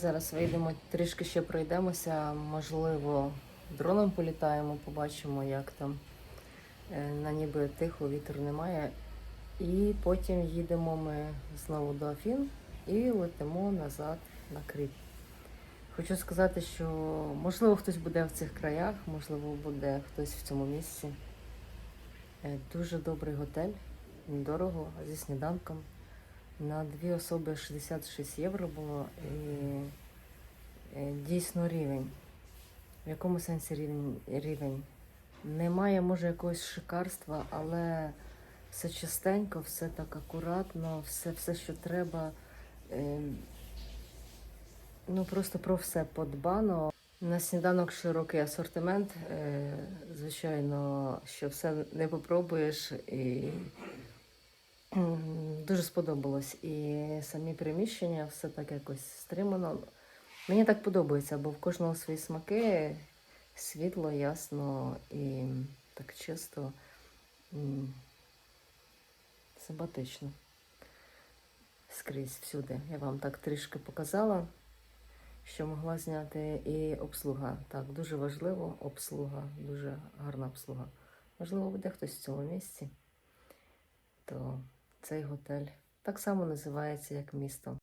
Зараз вийдемо, трішки ще пройдемося, можливо, дроном політаємо, побачимо, як там. Е, На ніби тихо, вітру немає. І потім їдемо ми знову до Афін і летимо назад на Кріт. Хочу сказати, що можливо хтось буде в цих краях, можливо, буде хтось в цьому місці. Е, Дуже добрий готель, недорого, зі сніданком. На дві особи 66 євро було і е, дійсно рівень. В якому сенсі рівень? рівень? Немає, може, якогось шикарства, але все чистенько, все так акуратно, все, все що треба. Е, Ну, просто про все подбано. На сніданок широкий асортимент. Е, Звичайно, що все не попробуєш і дуже сподобалось. І самі приміщення, все так якось стримано. Мені так подобається, бо в кожного свої смаки, світло, ясно і так чисто, симпатично. Скрізь всюди. Я вам так трішки показала, що могла зняти. І обслуга. Так, дуже важливо, обслуга, дуже гарна обслуга. Можливо, буде хтось в цьому місці, то цей готель так само називається, як місто.